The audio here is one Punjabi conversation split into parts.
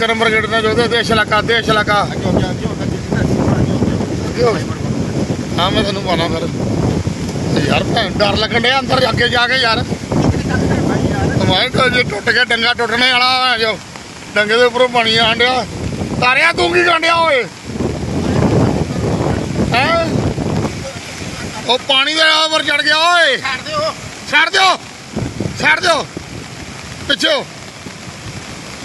ਨੰਬਰ ਗੇਟ ਦਾ ਜੋ ਦੇਸ਼ ਇਲਾਕਾ ਦੇਸ਼ ਇਲਾਕਾ ਹਾਂ ਮੈਂ ਤੁਹਾਨੂੰ ਪਾਣਾ ਫਿਰ। ਯਾਰ ਭੈਣ ਡਰ ਲੱਗਣ ਡਿਆ ਅੰਦਰ ਅੱਗੇ ਜਾ ਕੇ ਯਾਰ। ਤੁਮਾਰੇ ਤਾਂ ਜੇ ਟੁੱਟ ਗਿਆ ਡੰਗਾ ਟੁੱਟਣੇ ਵਾਲਾ ਹੈ ਜੋ। ਡੰਗੇ ਦੇ ਉੱਪਰੋਂ ਪਾਣੀ ਆਣ ਡਿਆ। ਤਾਰਿਆ ਤੂੰ ਕੀ ਗੰਡਿਆ ਓਏ? ਹੈ? ਉਹ ਪਾਣੀ ਦੇ ਉੱਪਰ ਚੜ ਗਿਆ ਓਏ। ਛੱਡ ਦਿਓ। ਛੱਡ ਦਿਓ। ਛੱਡ ਦਿਓ। ਪਿੱਛੇ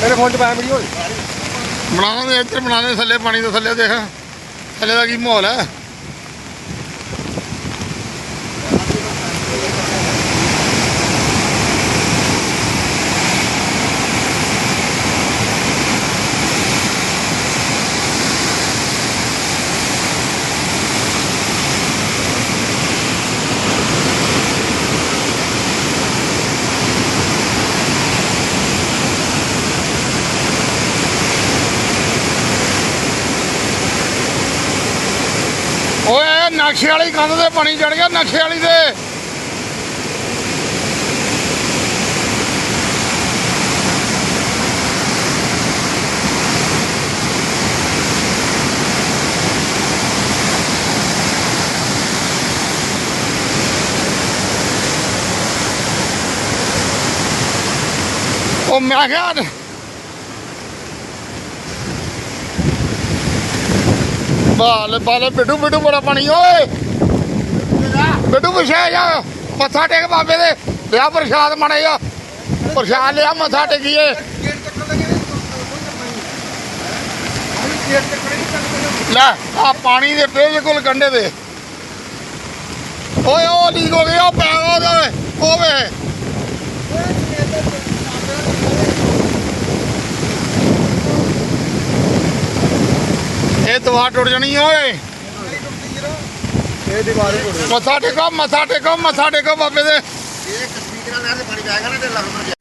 ਮੇਰੇ ਫੋਨ 'ਚ ਪਾਇਆ ਵੀਡੀਓ। ਬਣਾਉਣਾ ਇੱਧਰ ਬਣਾਉਣਾ ਥੱਲੇ ਪਾਣੀ ਦੇ ਥੱਲੇ, ਦੇਖ। ਥੱਲੇ ਦਾ ਕੀ ਮਾਹੌਲ ਹੈ? ਓਏ ਨਕਸ਼ੇ ਵਾਲੀ ਕੰਧ ਤੇ ਪਾਣੀ ਚੜ ਗਿਆ ਨਕਸ਼ੇ ਵਾਲੀ ਦੇ ਉਹ ਮੈਂ ਕਿਹਾ ਬਾਲ ਬਾਲ, ਬਿੱਡੂ ਬਿੱਡੂ ਬੜਾ ਪਾਣੀ, ਓਏ। ਬਿੱਡੂ, ਪਿਛੇ ਜਾ। ਮੱਥਾ ਟੇਕ ਬਾਬੇ ਦੇ। ਲਿਆ ਪ੍ਰਸ਼ਾਦ ਮਣੇ ਆ ਪ੍ਰਸ਼ਾਦ ਲਿਆ, ਮੱਥਾ ਟੇਕੀਏ। ਗੇਟ ਲੈ, ਆ ਪਾਣੀ ਦੇ ਬਿਲਕੁਲ ਕੰਢੇ ਦੇ ਓਏ, ਉਹ ਲੀਕ ਹੋ ਗਿਆ ਉਹ ਪੈ ਉਹਦੇ ਓਵੇ ਇਹ ਤਵਾ ਟੁੱਟ ਜਾਣੀ ਓਏ। ਇਹ ਦੀਵਾਰ ਕੋਲ ਮੱਥਾ ਟੇਕੋ ਮੱਥਾ ਟੇਕੋ ਮੱਥਾ ਟੇਕੋ ਬਾਬੇ ਦੇ। ਇਹ ਕਸ਼ਮੀਰ ਨਾਲ ਨਹਿਰ ਦੇ ਪਾਣੀ ਜਾਏਗਾ ਨਾ ਤੇ ਲੱਗ ਪੜ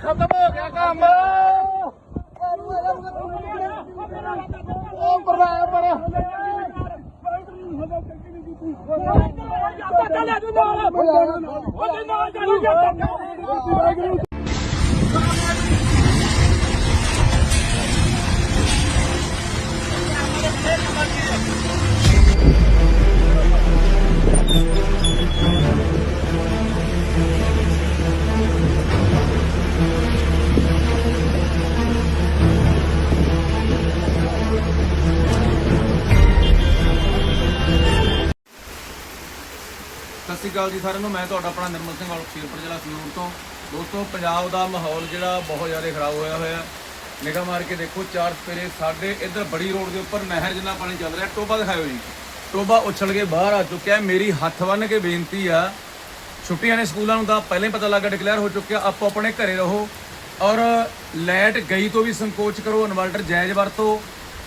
ਖਤਮ ਹੋ ਗਿਆ ਕੰਮ ਉਹ ਪਰਵਾ ਪਰ ਸਤਿ ਸ਼੍ਰੀ ਅਕਾਲ ਜੀ ਸਾਰਿਆਂ ਨੂੰ, ਮੈਂ ਤੁਹਾਡਾ ਆਪਣਾ ਨਿਰਮਲ ਸਿੰਘ ਵਾਲੂ ਸ਼ੇਰਪੁਰ ਜ਼ਿਲ੍ਹਾ ਸੰਗਰੂਰ ਤੋਂ। ਦੋਸਤੋ, ਪੰਜਾਬ ਦਾ ਮਾਹੌਲ ਜਿਹੜਾ ਬਹੁਤ ਜ਼ਿਆਦਾ ਖਰਾਬ ਹੋਇਆ ਹੋਇਆ। ਨਿਗਾਹ ਮਾਰ ਕੇ ਦੇਖੋ, ਚਾਰ ਸਪੇਰੇ ਸਾਡੇ ਇੱਧਰ ਬੜੀ ਰੋਡ ਦੇ ਉੱਪਰ ਨਹਿਰ ਜਿੰਨਾ ਪਾਣੀ ਚੱਲ ਰਿਹਾ ਟੋਬਾ ਦਿਖਾਇਓ ਜੀ। ਟੋਬਾ ਉਛਲ ਕੇ ਬਾਹਰ ਆ ਚੁੱਕਿਆ, ਮੇਰੀ ਹੱਥ ਬੰਨ੍ਹ ਕੇ ਬੇਨਤੀ ਆ, ਛੁੱਟੀਆਂ ਨੇ ਸਕੂਲਾਂ ਨੂੰ ਤਾਂ ਪਹਿਲਾਂ ਹੀ ਪਤਾ ਲੱਗਾ ਡਿਕਲੇਅਰ ਹੋ ਚੁੱਕਿਆ, ਆਪੋ ਆਪਣੇ ਘਰੇ ਰਹੋ। ਔਰ ਲਾਈਟ ਗਈ ਤੋਂ ਵੀ ਸੰਕੋਚ ਕਰੋ, ਇਨਵਰਟਰ ਜਾਇਜ਼ ਵਰਤੋ।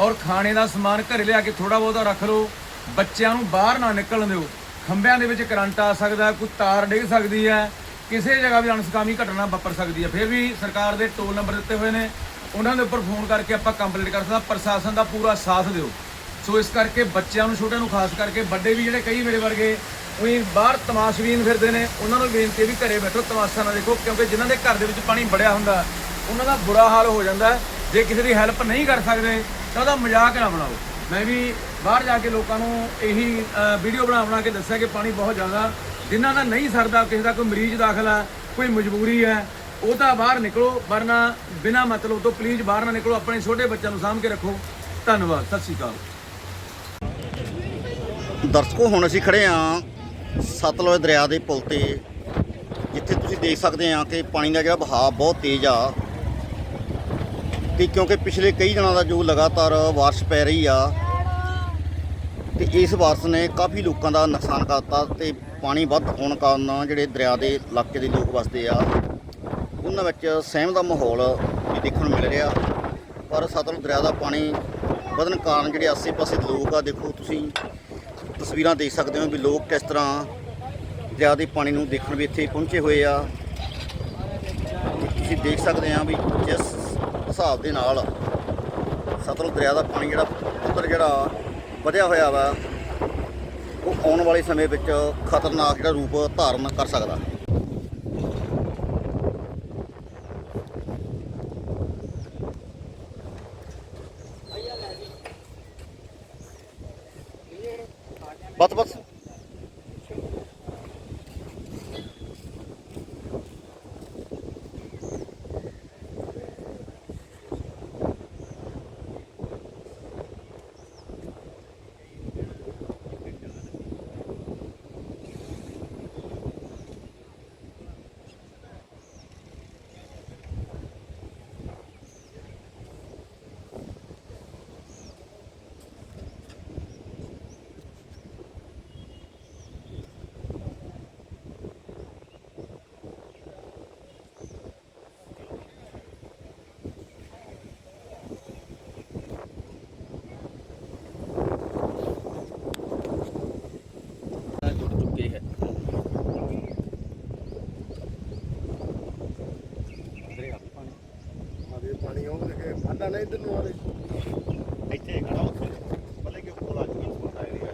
ਔਰ ਖਾਣੇ ਦਾ ਸਮਾਨ ਘਰੇ ਲਿਆ ਕੇ ਥੋੜਾ ਬਹੁਤਾ ਰੱਖ ਲਓ, ਬੱਚਿਆਂ ਨੂੰ ਬਾਹਰ ਨਾ ਨਿਕਲਣ ਦਿਓ। ਖੰਭਿਆਂ ਦੇ ਵਿੱਚ ਕਰੰਟ ਆ ਸਕਦਾ, ਕੋਈ ਤਾਰ ਡਿੱਗ ਸਕਦੀ ਹੈ, ਕਿਸੇ ਜਗ੍ਹਾ ਵੀ ਅਣਸਕਾਮੀ ਘਟਨਾ ਵਾਪਰ ਸਕਦੀ ਹੈ। ਫਿਰ ਵੀ ਸਰਕਾਰ ਦੇ ਟੋਲ ਨੰਬਰ ਦਿੱਤੇ ਹੋਏ ਨੇ, ਉਹਨਾਂ ਦੇ ਉੱਪਰ ਫੋਨ ਕਰਕੇ ਆਪਾਂ ਕੰਪਲੀਟ ਕਰ ਸਕਦਾ, ਪ੍ਰਸ਼ਾਸਨ ਦਾ ਪੂਰਾ ਸਾਥ ਦਿਓ। ਸੋ ਇਸ ਕਰਕੇ ਬੱਚਿਆਂ ਨੂੰ, ਛੋਟਿਆਂ ਨੂੰ ਖਾਸ ਕਰਕੇ ਵੱਡੇ ਵੀ ਜਿਹੜੇ ਕਈ ਮੇਰੇ ਵਰਗੇ, ਉਹੀ ਬਾਹਰ ਤਮਾਸ਼ਬੀਨ ਫਿਰਦੇ ਨੇ, ਉਹਨਾਂ ਨੂੰ ਬੇਨਤੀ ਹੈ ਵੀ ਘਰੇ ਬੈਠੋ, ਤਮਾਸ਼ਾ ਨਾ ਦੇਖੋ, ਕਿਉਂਕਿ ਜਿਨ੍ਹਾਂ ਦੇ ਘਰ ਦੇ ਵਿੱਚ ਪਾਣੀ ਬੜਿਆ ਹੁੰਦਾ, ਉਹਨਾਂ ਦਾ ਬੁਰਾ ਹਾਲ ਹੋ ਜਾਂਦਾ ਜੇ ਕਿਸੇ ਦੀ ਹੈਲਪ ਨਹੀਂ ਕਰ ਸਕਦੇ, ਤਾਂ ਉਹਦਾ ਮਜ਼ਾਕ ਨਾ ਬਣਾਓ। ਮੈਂ ਵੀ ਬਾਹਰ ਜਾ ਕੇ ਲੋਕਾਂ ਨੂੰ ਇਹੀ ਵੀਡੀਓ ਬਣਾ ਬਣਾ ਕੇ ਦੱਸਿਆ ਕਿ ਪਾਣੀ ਬਹੁਤ ਜ਼ਿਆਦਾ ਜਿਨ੍ਹਾਂ ਦਾ ਨਹੀਂ ਸਰਦਾ, ਕਿਸੇ ਦਾ ਕੋਈ ਮਰੀਜ਼ ਦਾਖਲ ਹੈ ਕੋਈ ਮਜਬੂਰੀ ਹੈ ਉਹ ਤਾਂ ਬਾਹਰ ਨਿਕਲੋ, ਵਰਨਾ ਬਿਨਾ ਮਤਲਬ ਤੋਂ ਪਲੀਜ਼ ਬਾਹਰ ਨਾ ਨਿਕਲੋ, ਆਪਣੇ ਛੋਟੇ ਬੱਚਿਆਂ ਨੂੰ ਸਾਂਭ ਕੇ ਰੱਖੋ। ਧੰਨਵਾਦ, ਸਤਿ ਸ਼੍ਰੀ ਅਕਾਲ। ਦਰਸ਼ਕੋ, ਹੁਣ ਅਸੀਂ ਖੜੇ ਹਾਂ ਸਤਲੁਜ ਦਰਿਆ ਦੇ ਪੁਲ ਤੇ, ਜਿੱਥੇ ਤੁਸੀਂ ਦੇਖ ਸਕਦੇ ਆ ਕਿ ਪਾਣੀ ਦਾ ਜਿਹੜਾ ਵਹਾਅ ਬਹੁਤ ਤੇਜ਼ ਆ। ਤੇ ਕਿਉਂਕਿ ਪਿਛਲੇ ਕਈ ਦਿਨਾਂ ਦਾ ਜੋ ਲਗਾਤਾਰ ਬਾਰਿਸ਼ ਪੈ ਰਹੀ ਆ ਤੇ ਇਸ ਵਾਰਸ ਨੇ ਕਾਫੀ ਲੋਕਾਂ ਦਾ ਨੁਕਸਾਨ ਕਰਤਾ ਤੇ ਪਾਣੀ ਵੱਧ ਹੋਣ ਕਾਰਨ ਜਿਹੜੇ ਦਰਿਆ ਦੇ ਇਲਾਕੇ ਦੇ ਲੋਕ ਵਸਦੇ ਆ, ਉਹਨਾਂ ਵਿੱਚ ਸਹਿਮ ਦਾ ਮਾਹੌਲ ਵੀ ਦੇਖਣ ਨੂੰ ਮਿਲ ਰਿਹਾ। ਪਰ ਸਤਲੁਜ ਦਰਿਆ ਦਾ ਪਾਣੀ ਵਧਣ ਕਾਰਨ ਜਿਹੜੇ ਆਸੇ-ਪਾਸੇ ਲੋਕ ਆ, ਦੇਖੋ ਤੁਸੀਂ ਤਸਵੀਰਾਂ ਦੇਖ ਸਕਦੇ ਹੋ ਵੀ ਲੋਕ ਕਿਸ ਤਰ੍ਹਾਂ ਦਰਿਆ ਦੇ ਪਾਣੀ ਨੂੰ ਦੇਖਣ ਵੀ ਇੱਥੇ ਪਹੁੰਚੇ ਹੋਏ ਆ। ਤੁਸੀਂ ਦੇਖ ਸਕਦੇ ਆ ਵੀ ਜਿਸ ਹਿਸਾਬ ਦੇ ਨਾਲ ਸਤਲੁਜ ਦਰਿਆ ਦਾ ਪਾਣੀ ਜਿਹੜਾ ਉੱਧਰ ਜਿਹੜਾ ਵਧਿਆ ਹੋਇਆ ਵਾ, ਉਹ ਆਉਣ ਵਾਲੇ ਸਮੇਂ ਵਿੱਚ ਖਤਰਨਾਕ ਜਿਹੜਾ ਰੂਪ ਧਾਰਨ ਕਰ ਸਕਦਾ। ਬਸ ਬਸ। ਇਧਰ ਨੂੰ ਆਦੇ ਇੱਥੇ ਖੜਾ ਉੱਥੇ ਪਤਾ ਕਿ ਕੋਲ ਆ ਚੁੱਕਾ ਛੋਟਾ ਏਰੀਆ ਹੈ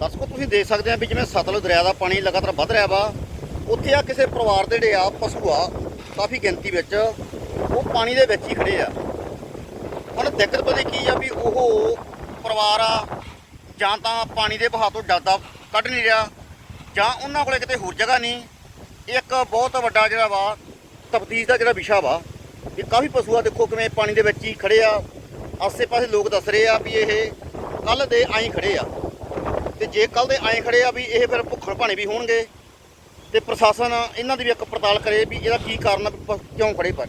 ਦਰਸ਼ਕੋ ਤੁਸੀਂ ਦੇਖ ਸਕਦੇ ਆ ਵੀ ਜਿਵੇਂ ਸਤਲੁਜ ਦਰਿਆ ਦਾ ਪਾਣੀ ਲਗਾਤਾਰ ਵੱਧ ਰਿਹਾ ਵਾ, ਉੱਥੇ ਆ ਕਿਸੇ ਪਰਿਵਾਰ ਦੇ ਜਿਹੜੇ ਆ ਪਸ਼ੂ ਆ, ਕਾਫੀ ਗਿਣਤੀ ਵਿੱਚ ਉਹ ਪਾਣੀ ਦੇ ਵਿੱਚ ਹੀ ਖੜੇ ਆ। ਹੁਣ ਦਿੱਕਤ ਪਤਾ ਕੀ ਆ ਵੀ ਉਹ ਪਰਿਵਾਰ ਆ, ਜਾਂ ਤਾਂ ਪਾਣੀ ਦੇ ਵਹਾਅ ਤੋਂ ਡਰਦਾ ਕੱਢ ਨਹੀਂ ਰਿਹਾ, ਜਾਂ ਉਹਨਾਂ ਕੋਲੇ ਕਿਤੇ ਹੋਰ ਜਗ੍ਹਾ ਨਹੀਂ। ਇੱਕ ਬਹੁਤ ਵੱਡਾ ਜਿਹੜਾ ਵਾ ਤਫਤੀਸ਼ ਦਾ ਜਿਹੜਾ ਵਿਸ਼ਾ ਵਾ, ਇਹ ਕਾਫੀ ਪਸ਼ੂ ਆ, ਦੇਖੋ ਕਿਵੇਂ ਪਾਣੀ ਦੇ ਵਿੱਚ ਹੀ ਖੜੇ ਆ। ਆਸੇ-ਪਾਸੇ ਲੋਕ ਦੱਸ ਰਹੇ ਆ ਵੀ ਇਹ ਕੱਲ ਦੇ ਆਈ ਖੜੇ ਆ। ਤੇ ਜੇ ਕੱਲ ਦੇ ਆਏ ਖੜੇ ਆ ਵੀ ਇਹ ਫਿਰ ਭੁੱਖਣ ਭਾਣੇ ਵੀ ਹੋਣਗੇ ਤੇ ਪ੍ਰਸ਼ਾਸਨ ਇਹਨਾਂ ਦੀ ਵੀ ਇੱਕ ਪੜਤਾਲ ਕਰੇ ਵੀ ਇਹਦਾ ਕੀ ਕਾਰਨ ਕਿਉਂ ਖੜੇ ਪਰ